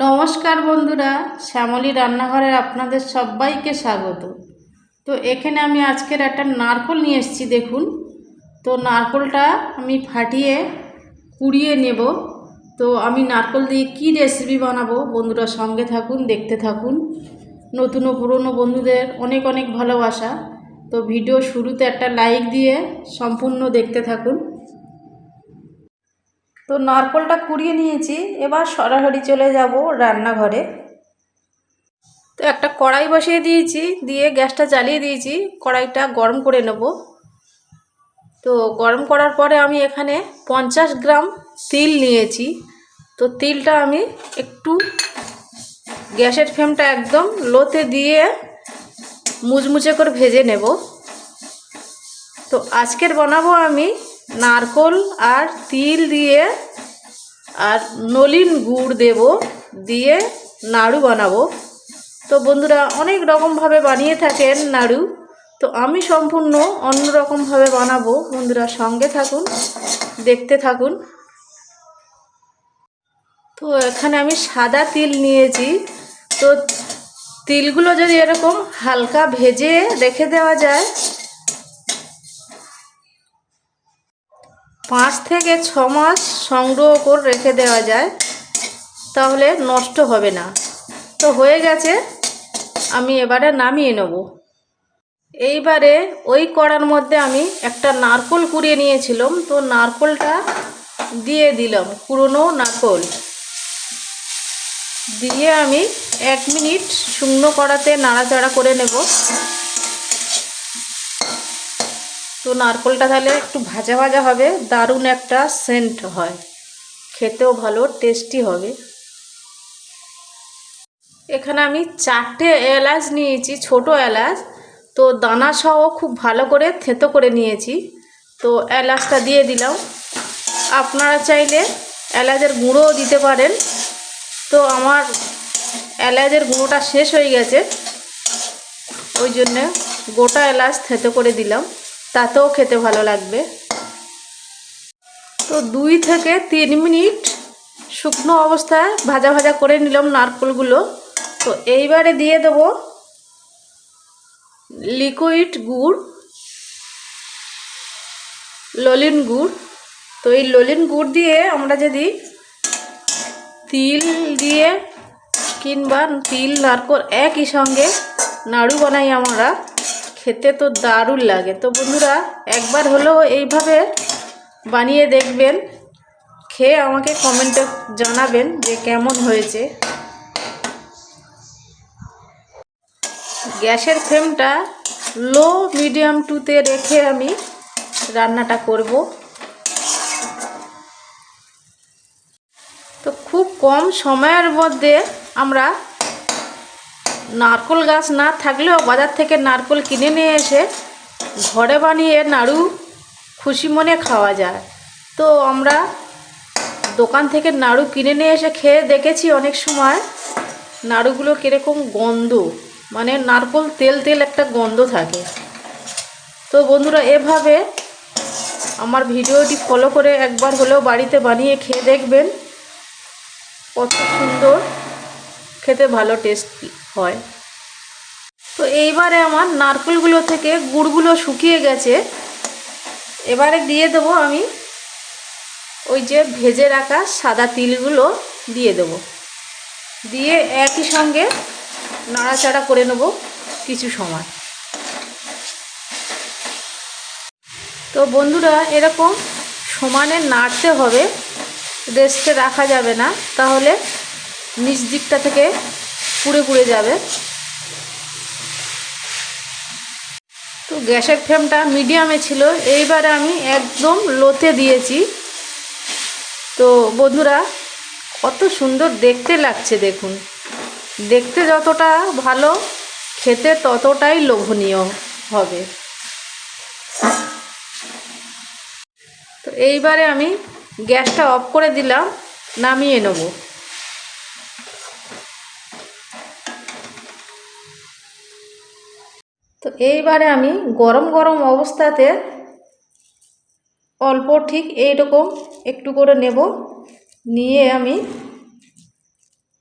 নমস্কার বন্ধুরা, শ্যামলী রান্নাঘরে আপনাদের সবাইকে স্বাগত। তো এখানে আমি আজকের একটা নারকল নিয়ে এসেছি, দেখুন। তো নারকলটা আমি ফাটিয়ে কুড়িয়ে নেব। তো আমি নারকল দিয়ে কি রেসিপি বানাবো বন্ধুরা সঙ্গে থাকুন, দেখতে থাকুন। নতুন ও পুরনো বন্ধুদের অনেক অনেক ভালোবাসা। তো ভিডিও শুরুতে একটা লাইক দিয়ে সম্পূর্ণ দেখতে থাকুন। তো নারকলটা কুড়িয়ে নিয়েছি, এবার সরাসরি চলে যাব রান্নাঘরে। তো একটা কড়াই বসিয়ে দিয়েছি, দিয়ে গ্যাসটা জ্বালিয়ে দিয়েছি, কড়াইটা গরম করে নেব। তো গরম করার পরে আমি এখানে পঞ্চাশ গ্রাম তিল নিয়েছি। তো তিলটা আমি একটু গ্যাসের ফ্লেমটা একদম লোতে দিয়ে মুচমুচে করে ভেজে নেব। তো আজকের বানাবো আমি নারকল আর তিল দিয়ে আর নলিন গুড় দেব, দিয়ে নাড়ু বানাবো। তো বন্ধুরা, অনেক রকমভাবে বানিয়ে থাকেন নাড়ু। তো আমি সম্পূর্ণ অন্য রকমভাবে বানাবো। বন্ধুরা, সঙ্গে থাকুন, দেখতে থাকুন। তো এখানে আমি সাদা তিল নিয়েছি। তো তিলগুলো যদি এরকম হালকা ভেজে রেখে দেওয়া যায় পাঁচ থেকে ছ মাস সংগ্রহ করে রেখে দেওয়া যায়, তাহলে নষ্ট হবে না। তো হয়ে গেছে, আমি এবারে নামিয়ে নেব। এইবারে ওই কড়ার মধ্যে আমি একটা নারকল কুড়িয়ে নিয়েছিলাম, তো নারকলটা দিয়ে দিলাম, পুরনো নারকল। দিয়ে আমি এক মিনিট শুকনো কড়াতে নাড়াচাড়া করে নেব। তো নারকলটা তাহলে একটু ভাজা ভাজা হবে, দারুণ একটা সেন্ট হয়। খেতেও ভালো টেস্টি হবে। এখানে আমি চারটে এলাচ নিয়েছি, ছোট এলাচ। তো দানা সহ খুব ভালো করে থেতো করে নিয়েছি। তো এলাচটা দিয়ে দিলাম। আপনারা চাইলে এলাচের গুঁড়োও দিতে পারেন। তো আমার এলাচের গুঁড়োটা শেষ হয়ে গেছে। ওই জন্যে গোটা এলাচ থেতো করে দিলাম। তাতেও খেতে ভালো লাগবে। তো দুই থেকে তিন মিনিট শুকনো অবস্থায় ভাজা ভাজা করে নিলাম নারকলগুলো। তো এইবারে দিয়ে দেব লিকুইড গুড়, ললিন গুড়। তো এই ললিন গুড় দিয়ে আমরা যদি তিল দিয়ে কিংবা তিল, নারকল একই সঙ্গে নাড়ু বানাই আমরা খেতে তো দারুণ লাগে। তো বন্ধুরা, একবার হলেও এইভাবে বানিয়ে দেখবেন। খেয়ে আমাকে কমেন্টে জানাবেন যে কেমন হয়েছে। গ্যাসের ফ্লেমটা লো মিডিয়াম টুতে রেখে আমি রান্নাটা করব। তো খুব কম সময়ের মধ্যে আমরা নারকল গাছ না থাকলেও বাজার থেকে নারকল কিনে নিয়ে এসে ঘরে বানিয়ে নাড়ু খুশি মনে খাওয়া যায়। তো আমরা দোকান থেকে নাড়ু কিনে নিয়ে এসে খেয়ে দেখেছি অনেক সময় নাড়ুগুলো কীরকম গন্ধ মানে নারকল তেল তেল একটা গন্ধ থাকে। তো বন্ধুরা, এভাবে আমার ভিডিওটি ফলো করে একবার হলেও বাড়িতে বানিয়ে খেয়ে দেখবেন। কত সুন্দর, খেতে ভালো টেস্ট। হয়। তো এইবারে আমার নারকেলগুলো থেকে গুড়গুলো শুকিয়ে গেছে। এবারে দিয়ে দেবো আমি ওই যে ভেজে রাখা সাদা তিলগুলো দিয়ে দেবো। দিয়ে একই সঙ্গে নাড়াচাড়া করে নেব কিছু সময়। তো বন্ধুরা, এরকম সমানে নাড়তে হবে, রেস্টে রাখা যাবে না। তাহলে নিচ দিকটা থেকে পুড়ে পুড়ে যাবে। তো গ্যাসের ফ্লেমটা মিডিয়ামে ছিল। এইবারে আমি একদম লোতে দিয়েছি। তো বন্ধুরা, কত সুন্দর দেখতে লাগছে দেখুন। দেখতে যতটা ভালো, খেতে ততটাই লোভনীয় হবে। তো এইবারে আমি গ্যাসটা অফ করে দিলাম, নামিয়ে নেব। তো এইবারে আমি গরম গরম অবস্থাতে অল্প ঠিক এইরকম একটু করে নেব। নিয়ে আমি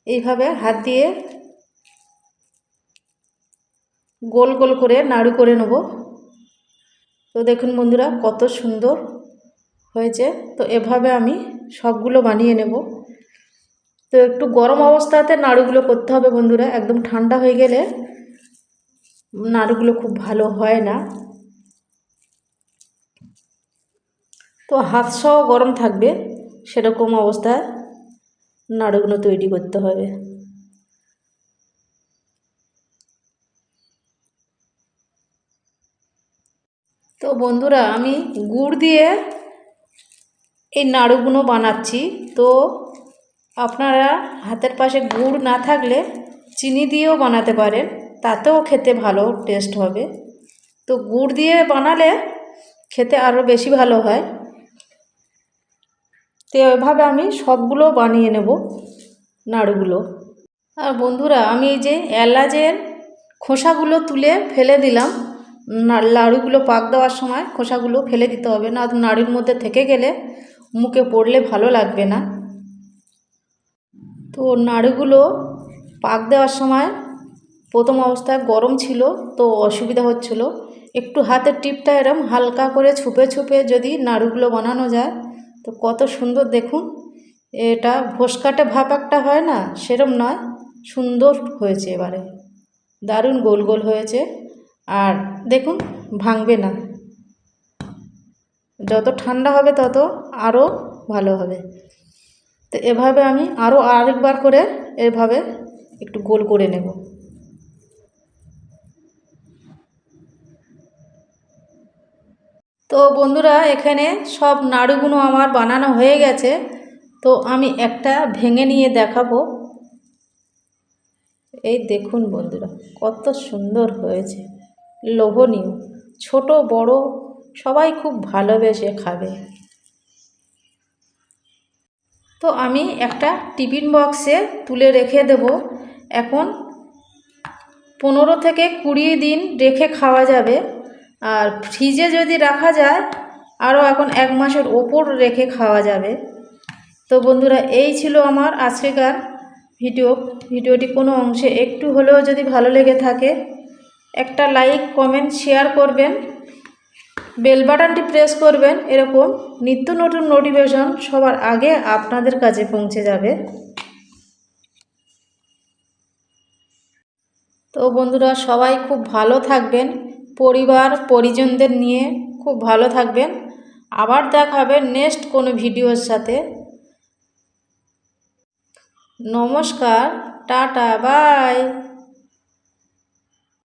এইভাবে হাত দিয়ে গোল গোল করে নাড়ু করে নেব। তো দেখুন বন্ধুরা কত সুন্দর হয়েছে। তো এভাবে আমি সবগুলো বানিয়ে নেব। তো একটু গরম অবস্থাতে নাড়ুগুলো করতে হবে বন্ধুরা, একদম ঠান্ডা হয়ে গেলে। নাড়ুগুলো খুব ভালো হয় না। তো হাত সহ গরম থাকবে, সেরকম অবস্থায় নাড়ুগুলো তৈরি করতে হবে। তো বন্ধুরা, আমি গুড় দিয়ে এই নাড়ুগুলো বানাচ্ছি। তো আপনারা হাতের পাশে গুড় না থাকলে চিনি দিয়েও বানাতে পারেন। তাতেও খেতে ভালো টেস্ট হবে। তো গুড় দিয়ে বানালে খেতে আরও বেশি ভালো হয়। তো এভাবে আমি সবগুলো বানিয়ে নেব, নাড়ুগুলো। আর বন্ধুরা, আমি এই যে এলাচের খোসাগুলো তুলে ফেলে দিলাম। নাড়ুগুলো পাক দেওয়ার সময় খোসাগুলো ফেলে দিতে হবে, না নাড়ুর মধ্যে থেকে গেলে মুখে পড়লে ভালো লাগবে না। তো নাড়ুগুলো পাক দেওয়ার সময় প্রথম অবস্থায় গরম ছিল, তো অসুবিধা হচ্ছিল। একটু হাতের টিপটা এরম হালকা করে ছুপে ছুপে যদি নাড়ুগুলো বানানো যায়, তো কত সুন্দর দেখুন। এটা ভোসকাটে ভাপ একটা হয় না, সেরম নয়, সুন্দর হয়েছে এবারে। দারুণ গোল গোল হয়েছে, আর দেখুন, ভাঙবে না। যত ঠান্ডা হবে তত আরও ভালো হবে। তো এভাবে আমি আরও আরেকবার করে এভাবে একটু গোল করে নেব। তো বন্ধুরা, এখানে সব নাড়ুগুলো আমার বানানো হয়ে গেছে। তো আমি একটা ভেঙে নিয়ে দেখাবো। এই দেখুন বন্ধুরা, কত সুন্দর হয়েছে। লোভনীয়, ছোট, বড়, সবাই খুব ভালোবেসে খাবে। তো আমি একটা টিফিন বক্সে তুলে রেখে দেব। এখন পনেরো থেকে কুড়ি দিন রেখে খাওয়া যাবে। আর ফ্রিজে যদি রাখা যায়, আরও এখন এক মাসের ওপর রেখে খাওয়া যাবে। তো বন্ধুরা, এই ছিল আমার আজকেকার ভিডিও। ভিডিওটি কোনো অংশে একটু হলেও যদি ভালো লেগে থাকে, একটা লাইক, কমেন্ট, শেয়ার করবেন। বেল বাটনটি প্রেস করবেন, এরকম নিত্য নতুন নোটিফিকেশন সবার আগে আপনাদের কাছে পৌঁছে যাবে। তো বন্ধুরা, সবাই খুব ভালো থাকবেন। পরিবার, পরিজনদের নিয়ে খুব ভালো থাকবেন। আবার দেখা হবে নেক্সট কোনো ভিডিওর সাথে। নমস্কার, টাটা, বাই।